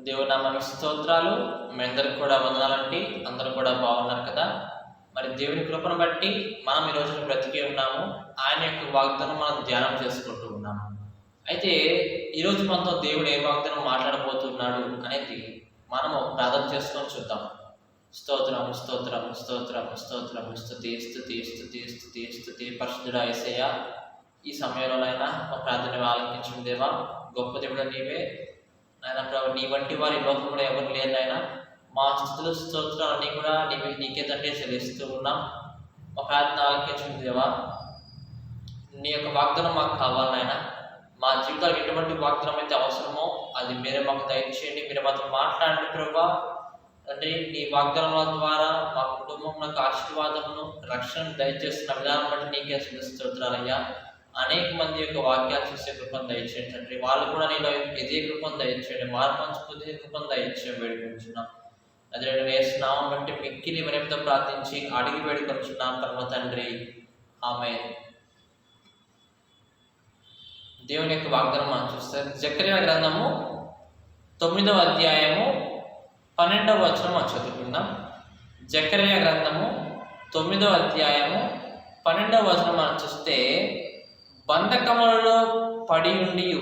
దేవుని నామానికి స్తోత్రాలు. మీ అందరికి కూడా వందనాలండి. అందరూ కూడా బాగున్నారు కదా? మరి దేవుని కృపను బట్టి మనం ఈ రోజున బ్రతికే ఉన్నాము. ఆయన యొక్క వాగ్దానం మనం ధ్యానం చేసుకుంటూ ఉన్నాము. అయితే ఈరోజు మనతో దేవుడు ఏ వాగ్దానం మాట్లాడబోతున్నాడు అనేది మనము ప్రార్థన చేసుకొని చూద్దాం. స్తోత్రం స్తోత్రం స్తోత్రం స్తోత్రం స్థుతి స్థుతి స్థుతి స్థుతి స్థుతి పరిశుద్ధుడా యేసయ్య ఈ సమయంలోనైనా మా ప్రార్థన ఆలకించిన దేవా గొప్ప దేవుడు నీవే. నాయన ప్రభు నీ వంటి వారి ఈ లోకంలో ఎవరు లేరు నాయన. మా స్థుతులు స్తోత్రాలన్నీ కూడా నీకు నీకే తండ్రి చెల్లిస్తూ ఉన్నాం. మా ప్రార్థన ఆలకించిన దేవా. నీ యొక్క వాగ్దానం మాకు కావాలి నాయన. మా జీవితాలు ఎటువంటి వాగ్దానం అయితే అవసరమో అది మీరే మాకు దయచేయండి మీరు మాతో మాట్లాడండి ప్రభా. అంటే నీ వాగ్దానాల ద్వారా మా కుటుంబం నాకు ఆశీర్వాదమును రక్షణ దయచేస్తున్న విధానం బట్టి నీకే అసలు స్తోత్రాలయ్యా అనేక మంది యొక్క వాక్యాలు చూసే కృపను దయచేయండి. తండ్రి వాళ్ళు కూడా నేను ఇదే కృపను దయచేయండి. మార్పు పొందే కృపను దయచేయం వేడుకుంటున్నాం. అదే వేస్తున్నాం బట్టి మిక్కిలి వినయంతో ప్రార్థించి అడిగి వేడుకొంచున్నాం. పరమ తండ్రి. ఆమె దేవుని యొక్క వాగ్దానం మనం చూస్తే జక్రియ గ్రంథము తొమ్మిదవ అధ్యాయము పన్నెండవ వచనం మనం చదువుకుందాం. జకర్య గ్రంథము తొమ్మిదవ అధ్యాయము పన్నెండవ వచనం మనం చూస్తే బంధకములలో పడి ఉండి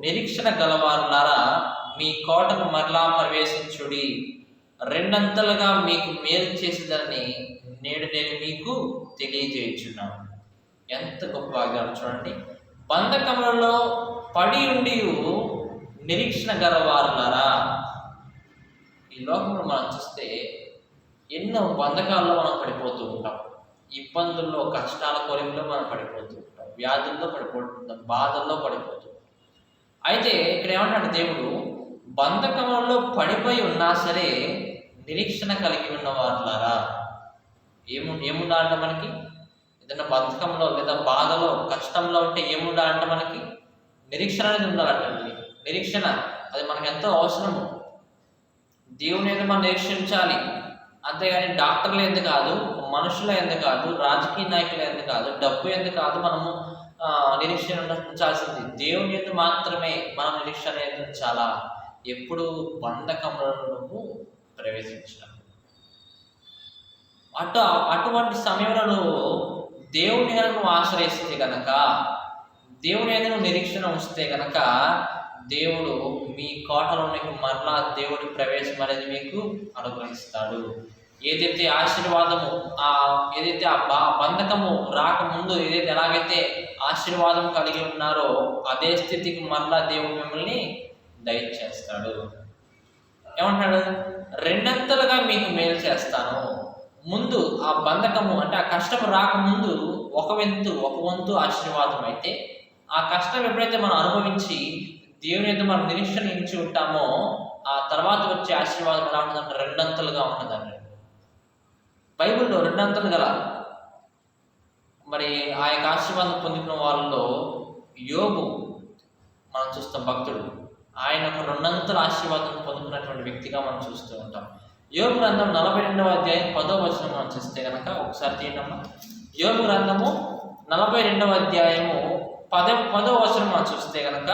నిరీక్షణ గలవారులారా మీ కోటను మరలా ప్రవేశించుడి. రెండంతలుగా మీకు మేలు చేసేదని నేడు నేను మీకు తెలియజేయుచున్నాను. ఎంత గొప్ప వాగ్దానం చూడండి. బంధకములలో పడి ఉండి నిరీక్షణ గలవారులారా ఈ లోకంలో మనం చూస్తే ఎన్నో బంధకాల్లో మనం పడిపోతూ ఉంటాం. ఇబ్బందుల్లో కష్టాల కోరికలో మనం పడిపోతూ ఉంటాం. వ్యాధుల్లో పడిపోతుంటాం. బాధల్లో పడిపోతూ అయితే ఇక్కడ ఏమంటాడు దేవుడు? బంధకంలో పడిపోయి ఉన్నా సరే నిరీక్షణ కలిగి ఉన్న వారులారా ఏము ఏముండాలంట మనకి? ఏదైనా బంధకంలో లేదా బాధలో కష్టంలో ఉంటే ఏముండాలంట మనకి? నిరీక్షణ అనేది ఉండాలంటండి నిరీక్షణ అది మనకు ఎంతో అవసరము. దేవుని మీద మనం నిరీక్షించాలి. అంతేగాని డాక్టర్ల ఎందుకు కాదు మనుషుల ఎందుకు కాదు రాజకీయ నాయకుల ఎందుకు కాదు డబ్బు ఎందుకు కాదు మనము నిరీక్షణ ఉంచాల్సింది దేవుని ఎందుకు మాత్రమే మనం నిరీక్షణ ఉంచాలా? ఎప్పుడు బంధకములను ప్రవేశించడం. అటు అటువంటి సమయంలో దేవుని కనుక నువ్వు ఆశ్రయిస్తే కనుక దేవుని ఏదైనా నిరీక్షణ ఉంచితే కనుక దేవుడు మీ కోటలోనికి మరలా దేవుడి ప్రవేశం అనేది మీకు అనుగ్రహిస్తాడు. ఏదైతే ఆశీర్వాదము ఆ ఏదైతే ఆ బా బంధకము రాకముందు ఏదైతే ఎలాగైతే ఆశీర్వాదం కలిగి ఉన్నారో అదే స్థితికి మరలా దేవుడు మిమ్మల్ని దయచేస్తాడు. ఏమంటాడు రెండంతలుగా మీకు మేలు చేస్తాను. ముందు ఆ బంధకము అంటే ఆ కష్టం రాకముందు ఒక వంతు ఒక వంతు ఆశీర్వాదం అయితే ఆ కష్టం ఎప్పుడైతే మనం అనుభవించి దేవుని యొక్క మనం నిరీక్షణ ఇచ్చి ఉంటామో ఆ తర్వాత వచ్చే ఆశీర్వాదం ఎలా ఉంటుందంటే రెండంతలుగా ఉంటుందండి. బైబిల్లో రెండంతలు గల మరి ఆ యొక్క ఆశీర్వాదం పొందుకున్న వాళ్ళలో యోగు మనం చూస్తాం భక్తుడు. ఆయన ఒక రెండంతల ఆశీర్వాదం పొందుకున్నటువంటి వ్యక్తిగా మనం చూస్తూ ఉంటాం. యోగు గ్రంథం నలభై రెండవ అధ్యాయం పదో వచనం మనం చూస్తే కనుక ఒకసారి తీయడమ్మా. యోగు గ్రంథము నలభై రెండవ అధ్యాయము పద పదో వచనం మనం చూస్తే కనుక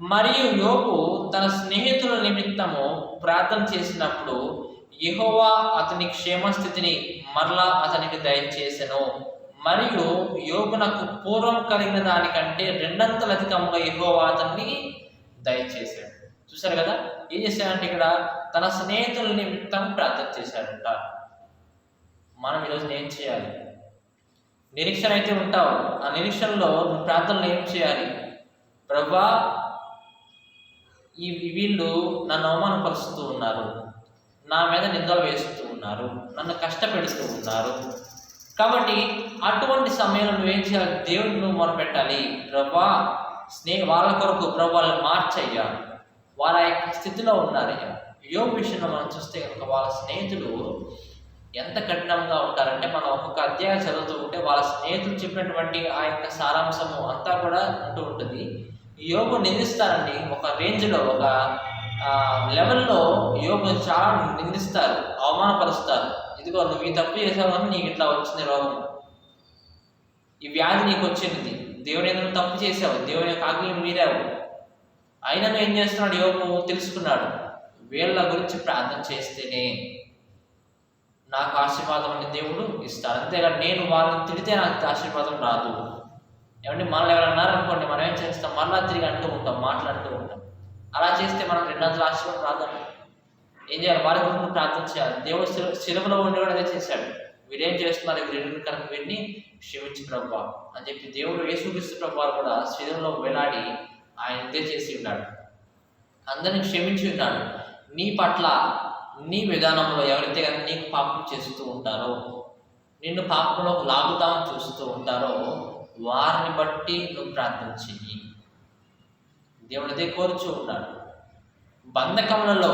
మరియు యోగు తన స్నేహితుల నిమిత్తము ప్రార్థన చేసినప్పుడు యహోవా అతని క్షేమస్థితిని మరలా అతనికి దయచేసెను. మరియు యోగునకు పూర్వం కలిగిన దానికంటే రెండంతల అధికంగా యహోవా అతన్ని దయచేశాడు. చూశారు కదా? ఏం చేశాడంటే ఇక్కడ తన స్నేహితుల నిమిత్తం ప్రార్థన చేశాడంట. మనం ఈరోజు ఏం చేయాలి? నిరీక్షణ అయితే ఉంటావు. ఆ నిరీక్షణలో నువ్వు ప్రార్థనలు ఏం చేయాలి? ప్రభా ఈ వీళ్ళు నన్ను అవమానపరుస్తూ ఉన్నారు. నా మీద నిందలు వేస్తూ ఉన్నారు. నన్ను కష్టపెడుతూ ఉన్నారు. కాబట్టి అటువంటి సమయంలో నువ్వేం చేయాలి? దేవుడు నువ్వు మొరపెట్టాలి ప్రభా స్నే వాళ్ళ కొరకు ప్రభు వాళ్ళని మార్చయ్యా. వాళ్ళ యొక్క స్థితిలో ఉన్నారయ్యా యోగ విషయంలో మనం చూస్తే కనుక వాళ్ళ స్నేహితులు ఎంత కఠినంగా ఉంటారంటే మనం ఒక్కొక్క అధ్యాయం చదువుతూ ఉంటే వాళ్ళ స్నేహితులు చెప్పినటువంటి ఆ యొక్క సారాంశము అంతా కూడా ఉంటూ ఉంటుంది. యోగు నిందిస్తారండి. ఒక రేంజ్లో ఒక లెవెల్లో యోగు చాలా నిందిస్తారు అవమానపరుస్తారు. ఇదిగో నువ్వు ఈ తప్పు చేసావని నీకు ఇట్లా వచ్చింది రోగం. ఈ వ్యాధి నీకు వచ్చింది. దేవుని ఏదైనా తప్పు చేసావు. దేవుని యొక్క ఆజ్ఞలు మీరావు. అయినా ఏం చేస్తున్నాడు? యోగు తెలుసుకున్నాడు. వీళ్ళ గురించి ప్రార్థన చేస్తేనే నాకు ఆశీర్వాదం అనే దేవుడు ఇస్తాడు. అంతేగా నేను వాళ్ళని తిడితే నాకు ఆశీర్వాదం రాదు. ఏమంటే మనల్ని ఎవరైనా అన్నారనుకోండి మనం ఏం చేస్తాం? మరలా తిరిగి అంటూ ఉంటాం మాట్లాడుతూ ఉంటాం. అలా చేస్తే మనం రెండంతల ఆశ్రమం ప్రార్థన ఏం చేయాలి? వారి గురించి ప్రార్థన చేయాలి. దేవుడు శిల- శిలువలో ఉండి కూడా అదే చేశాడు. వీరేం చేస్తున్నారు? వీరి కనుక వీరిని క్షమించి ప్రభా అని చెప్పి దేవుడు యేసుక్రీస్తు ప్రభా కూడా శిలువలో వేలాడి ఆయన ఇదే చేసి ఉన్నాడు. అందరిని క్షమించి ఉన్నాడు. నీ పట్ల నీ విధానంలో ఎవరైతే కానీ నీకు పాపం చేస్తూ ఉంటారో నిన్ను పాపంలో లాగుతామని చూస్తూ ఉంటారో వారిని బట్టి నువ్వు ప్రార్థన చెయ్యి. దేవుడు అదే కోరుచూ ఉన్నాడు. బంధకములలో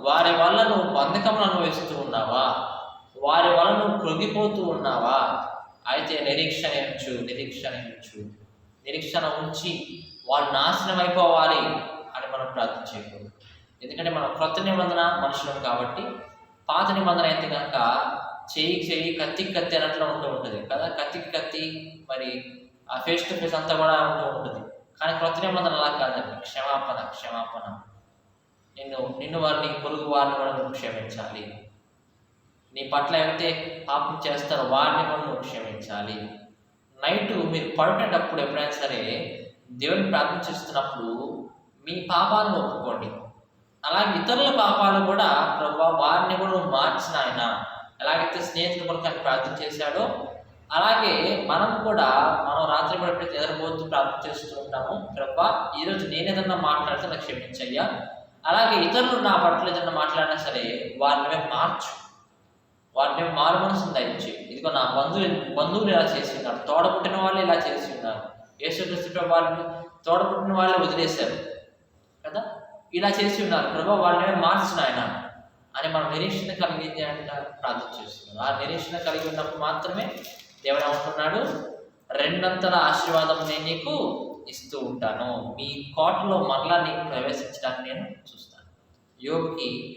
వారి వల్ల నువ్వు బంధకములు అనుభవిస్తూ ఉన్నావా? వారి వల్ల నువ్వు కృంగిపోతూ ఉన్నావా? అయితే నిరీక్షణ ఉంచు నిరీక్షణ ఉంచు నిరీక్షణ ఉంచి వాళ్ళు నాశనం అయిపోవాలి అని మనం ప్రార్థన చేయకూడదు. ఎందుకంటే మనం క్రొత్త నిబంధన మనుషులం కాబట్టి పాత నిబంధన అయితే కనుక చేయి చెయ్యి కత్తికి కత్తి అన్నట్లు ఉంటూ ఉంటుంది కదా? కత్తికి కత్తి మరి ఆ ఫేస్ టు ఫేస్ అంతా కూడా ఉంటూ ఉంటుంది. కానీ క్రొత్త నిబంధన అలా కాదండి క్షమాపణ క్షమాపణ. నిన్ను నిన్ను వారిని పొరుగు వారిని కూడా నువ్వు క్షమించాలి. నీ పట్ల ఎవరైతే పాపం చేస్తారో వారిని కూడా నువ్వు క్షమించాలి. నైట్ మీరు పడుకునేటప్పుడు ఎప్పుడైనా సరే దేవుని ప్రార్థన చేస్తున్నప్పుడు మీ పాపాలను ఒప్పుకోండి. అలాగే ఇతరుల పాపాలు కూడా ప్రభా వారిని కూడా నువ్వు మార్చిన ఆయన ఎలాగైతే స్నేహితుల కొరకు ఆయన ప్రార్థన చేశాడో అలాగే మనం కూడా మనం రాత్రి పడిపోయి నిద్రపోతూ ప్రార్థన చేస్తూ ఉంటాము. ప్రభా ఈరోజు నేను ఏదన్నా మాట్లాడితే నాకు క్షమించయ్యా. అలాగే ఇతరులు నా పట్ల ఏదన్నా మాట్లాడినా సరే వారిని మేము మార్చు. వారిని మారు మనసును దయచి. ఇదిగో నా బంధువులు బంధువులు ఇలా చేసి ఉన్నారు. తోడపుట్టిన వాళ్ళు ఇలా చేసి ఉన్నారు. యేసుక్రీస్తు వాళ్ళని తోడపుట్టిన వాళ్ళే వదిలేశారు. కదా? ఇలా చేసి ఉన్నారు. ప్రభా వాళ్ళని మార్చిన ఆయన అని మనం నిరీక్షణ కలిగింది అంటే ప్రార్థన చేస్తున్నాం. ఆ నిరీక్షణ కలిగి ఉన్నప్పుడు మాత్రమే దేవుడు ఏమంటున్నాడు రెండంతల ఆశీర్వాదం నేను నీకు ఇస్తూ ఉంటాను. మీ కోటలో మరలా నీకు ప్రవేశించడానికి నేను చూస్తాను. యోగికి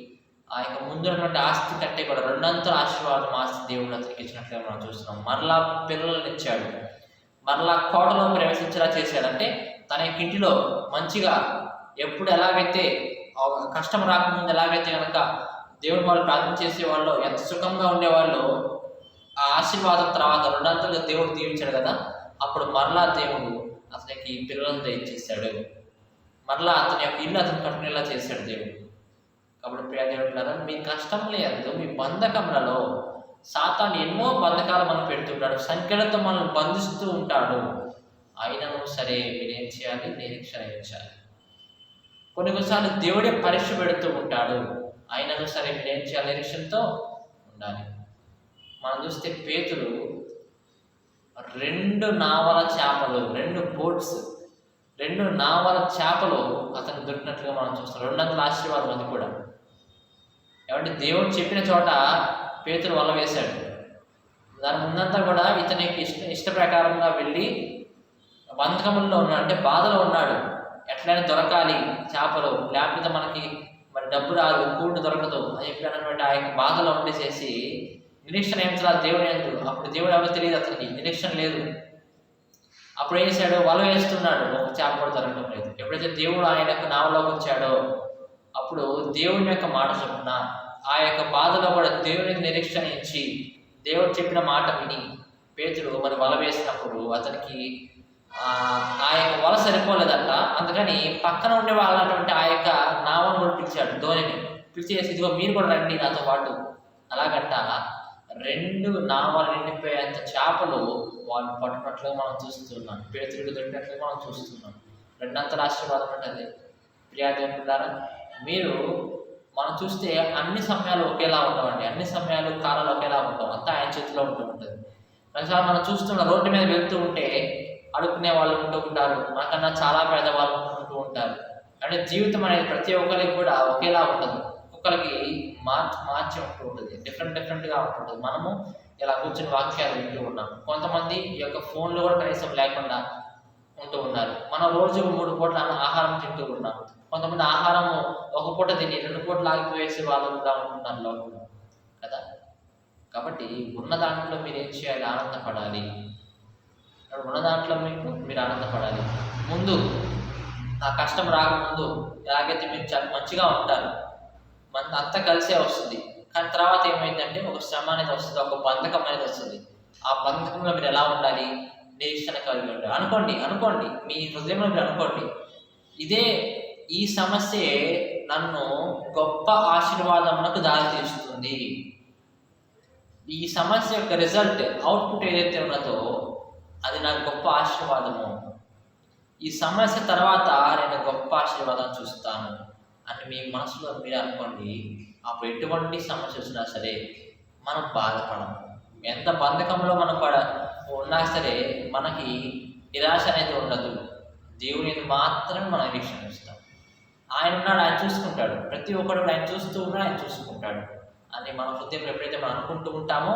ఆ యొక్క ముందున్నటువంటి ఆస్తి కంటే కూడా రెండంతల ఆశీర్వాదం ఆస్తి దేవుడు అతనికి ఇచ్చినట్లుగా మనం చూస్తున్నాం. మరలా పిల్లలను ఇచ్చాడు. మరలా కోటలో ప్రవేశించేలా చేశాడంటే తన యొక్క ఇంటిలో మంచిగా ఎప్పుడు ఎలాగైతే ఆ కష్టం రాకముందు ఎలాగైతే కనుక దేవుడు వాళ్ళు ప్రార్థన చేసే వాళ్ళు ఎంత సుఖంగా ఉండేవాళ్ళు ఆ ఆశీర్వాదం తర్వాత రెండంతలుగా దేవుడు దీవించాడు కదా అప్పుడు మరలా దేవుడు అతనికి పిల్లలను దయచేశాడు. మరలా అతని యొక్క ఇల్లు అతను కట్టుకునేలా చేశాడు దేవుడు. కాబట్టి ప్రియ దేవుడు మీ కష్టం లేదు మీ బంధకములలో సాతాను ఎన్నో బంధకాలు మనం పెడుతుంటాడు సంఖ్యలతో మనల్ని బంధిస్తూ ఉంటాడు. అయినను సరే మీరేం చేయాలి? నిరీక్షణ ఇచ్చాలి కొన్ని కొన్నిసార్లు దేవుడే పరీక్ష పెడుతూ ఉంటాడు. అయినను సరే మీరేం చేయాలి? నిరీక్షణతో ఉండాలి. మనం చూస్తే పేతులు రెండు నావల చేపలు రెండు బోట్స్ రెండు నావల చేపలు అతను దొరికినట్లుగా మనం చూస్తాం. రెండంతల ఆశీర్వాదం అది కూడా. ఏమంటే దేవుడు చెప్పిన చోట పేతులు వల వేశాడు. దాని ముందంతా కూడా ఇతనికి ఇష్ట ఇష్ట ప్రకారంగా వెళ్ళి బంధకముల్లో ఉన్నాడు అంటే బాధలో ఉన్నాడు. ఎట్లయినా దొరకాలి చేపలు లేకపోతే మనకి మరి డబ్బు రాదు కూడు దొరకదు అని చెప్పి అన్నటువంటి ఆ యొక్క బాధలో ఉండేసేసి నిరీక్షణ ఏం దేవుడు ఎందు. అప్పుడు దేవుడు ఎవరో తెలియదు అతనికి. నిరీక్షణ లేదు. అప్పుడు ఏం చేశాడు? వల వేస్తున్నాడు. ఒక చేప కూడా లేదు. ఎప్పుడైతే దేవుడు ఆయనకు నావలోకి వచ్చాడో అప్పుడు దేవుని యొక్క మాట చొప్పున ఆ యొక్క బాధలో కూడా దేవునికి నిరీక్షణ ఇచ్చి దేవుడు చెప్పిన మాట విని పేతుడు మరి వల వేసినప్పుడు అతనికి ఆ యొక్క వల సరిపోలేదంట. అందుకని పక్కన ఉండే వాళ్ళటువంటి ఆ యొక్క నావను కూడా పిలిచాడు. ధోనిని. పిలిచేసి ఇదిగో మీరు కూడా రండి నాతో పాటు. అలాగంట రెండు నామాలు నిండిపోయేంత చేపలు వాళ్ళు పట్టుకున్నట్లుగా మనం చూస్తున్నాం. పేతుడు దొరికినట్లుగా మనం చూస్తున్నాం. రెండంతల ఆశీర్వాదం ఉంటుంది ప్రియాదేవులారా మీరు మనం చూస్తే అన్ని సమయాలు ఒకేలా ఉండవండి. అన్ని సమయాలు కాలాలు ఒకేలా ఉండవు. అంతా ఆయన చేతిలో ఉంటూ ఉంటుంది. కొన్నిసార్లు మనం చూస్తున్న రోడ్డు మీద వెళ్తూ ఉంటే అడుక్కునే వాళ్ళు ఉంటూ ఉంటారు. మనకన్నా చాలా పేదవాళ్ళు ఉంటూ ఉంటారు. అంటే జీవితం అనేది ప్రతి ఒక్కరికి కూడా ఒకేలా ఉండదు. ఒక్కొక్కరికి మార్చి మార్చి ఉంటూ ఉంటుంది డిఫరెంట్ డిఫరెంట్గా ఉంటుంటుంది. మనము ఇలా కూర్చుని వాక్యాలు వింటూ ఉన్నాం. కొంతమంది ఈ యొక్క ఫోన్లో కూడా కనీసం లేకుండా ఉంటూ ఉన్నారు. మనం రోజు మూడు పూట్ల ఆహారం తింటూ ఉన్నాం. కొంతమంది ఆహారం ఒక పూట తిని రెండు పూటలు ఆగిపోయేసి వాళ్ళు కూడా ఉంటున్నారు లోకంలో. కదా? కాబట్టి ఉన్న దాంట్లో మీరు ఏం చేయాలి? ఆనందపడాలి. ఉన్న దాంట్లో మీకు మీరు ఆనందపడాలి. ముందు ఆ కష్టం రాకముందు ఎలాగైతే మీరు చాలా మంచిగా ఉంటారు. మన అంతా కలిసే వస్తుంది. కానీ తర్వాత ఏమైందంటే ఒక శ్రమ అనేది వస్తుంది ఒక బంధకం అనేది వస్తుంది. ఆ బంధకంలో మీరు ఎలా ఉండాలి? నిరీక్షణ కలిగి ఉండాలి. అనుకోండి అనుకోండి. మీ హృదయంలో మీరు అనుకోండి. ఇదే ఈ సమస్యే నన్ను గొప్ప ఆశీర్వాదములకు దారి తీస్తుంది. ఈ సమస్య యొక్క రిజల్ట్ అవుట్పుట్ ఏదైతే ఉన్నదో అది నాకు గొప్ప ఆశీర్వాదము. ఈ సమస్య తర్వాత నేను గొప్ప ఆశీర్వాదం చూస్తాను. అని మీ మనసులో మీరు అనుకోండి అప్పుడు ఎటువంటి సమస్య వచ్చినా సరే మనం బాధపడము. ఎంత బంధకంలో మనం పడ ఉన్నా సరే మనకి నిరాశ అనేది ఉండదు. దేవుని మాత్రమే మనం నిరీక్షణ ఇస్తాం ఆయన ఉన్నాడు ఆయన చూసుకుంటాడు. ప్రతి ఒక్కడు ఆయన చూస్తూ ఉన్నాడు ఆయన చూసుకుంటాడు. అని మన హృదయం ఎప్పుడైతే మనం అనుకుంటూ ఉంటామో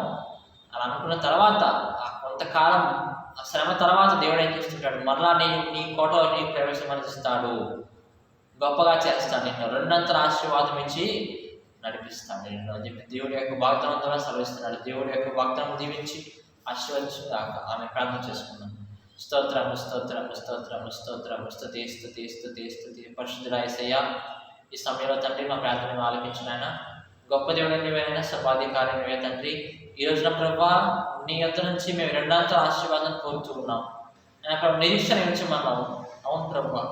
అలా అనుకున్న తర్వాత ఆ కొంతకాలం ఆ శ్రమ తర్వాత దేవుడు ఏం చేస్తుంటాడు. మరలా నీ నీ కోటలో నీ ప్రవేశం అందిస్తాడు గొప్పగా చేస్తాను నిన్ను. రెండంతల ఆశీర్వాదం ఇచ్చి నడిపిస్తాను నిన్ను అని చెప్పి దేవుడి యొక్క వాగ్దానం ద్వారా సెలవిస్తున్నాడు. దేవుడి యొక్క వాగ్దానం దీవించి ఆశీర్వదించు ఆమె ప్రార్థన చేసుకున్నాను స్తోత్రము స్తోత్రము స్తోత్రము స్తోత్రము స్థుతి స్థుతి స్థుతి స్థుతి పరిశుద్ధురాయసయ్య ఈ సమయంలో తండ్రి మా ప్రార్థన ఆలపించిన ఆయన గొప్ప దేవుడు నీవైనా సర్వాధికారి నీవే తండ్రి. ఈ రోజున ప్రభా నీ యొద్ద నుంచి మేము రెండంత ఆశీర్వాదం కోరుతూ ఉన్నాం. ప్రభు నిరీక్షణ ఉంచమన్నావు అవును ప్రభా.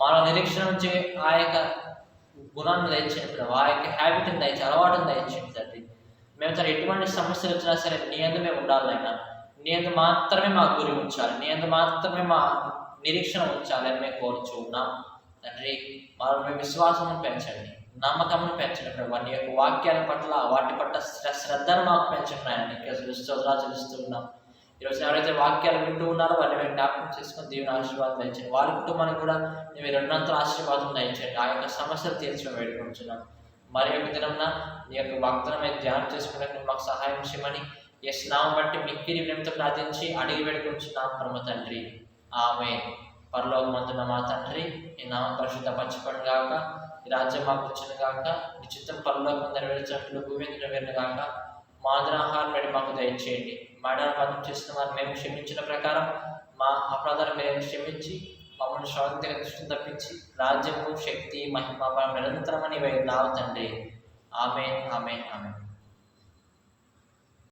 మానవ నిరీక్షణ నుంచి ఆ యొక్క గుణాన్ని దయచేయండి. ప్రభు ఆ యొక్క హ్యాబిట్ని దయచి అలవాటుని దయచేయండి తండ్రి. మేము తను ఎటువంటి సమస్యలు వచ్చినా సరే నీ అందు మేము ఉండాలైనా నీ అందు మాత్రమే మా గురి ఉంచాలి నీ అందు మాత్రమే మా నిరీక్షణ ఉంచాలని మేము కోరుచు ఉన్నాం. తండ్రి మాలో మీ విశ్వాసమును పెంచండి నమ్మకమును పెంచండి ప్రభు. నీ యొక్క వాక్యాల పట్ల వాటి పట్ల శ్ర- శ్రద్ధను మాకు పెంచండి ఆయన నీకు అసలు స్తోత్రాలు చెల్లిస్తూ ఉన్నాం. ఈరోజు ఎవరైతే వాక్యాలు వింటూ ఉన్నారో వారిని మేము జ్ఞాపకం చేసుకొని దేవుని ఆశీర్వాదం దయచండి వారి కుటుంబానికి కూడా మేము రెండంతల ఆశీర్వాదం దయచండి ఆ యొక్క సమస్యలు తీర్చడం వేడుకుంటున్నాం. మరి యొక్క దినంన నీ యొక్క వాగ్దానం మీద ధ్యానం చేసుకునే మాకు సహాయం చేయమని ఏ నామం బట్టి మిక్కిరి వినంతో ప్రార్థించి అడిగి వేడుకుంటున్నాం పరమ తండ్రి. ఆమె పరలోకమంతున్న మా తండ్రి ఈ నామం పరిశుద్ధ పచ్చపడి గాక. ఈ రాజ్యం మాకు వచ్చిన గాక. నిశ్చితం పరలోకం నెరవేర్చినట్లు భూమి నెరవేరిన గాక. మా ఆహారం పెట్టి మాకు దయచేయండి. మేడం పనులు చేసిన వారిని మేము క్షమించిన ప్రకారం మా అపరాధాలు మేము క్షమించి మమ్మల్ని శాంతిగా దృష్టిని తప్పించి రాజ్యము శక్తి మహిమ బలం నిరంతరమని నావు తండ్రి ఆమె ఆమె ఆమె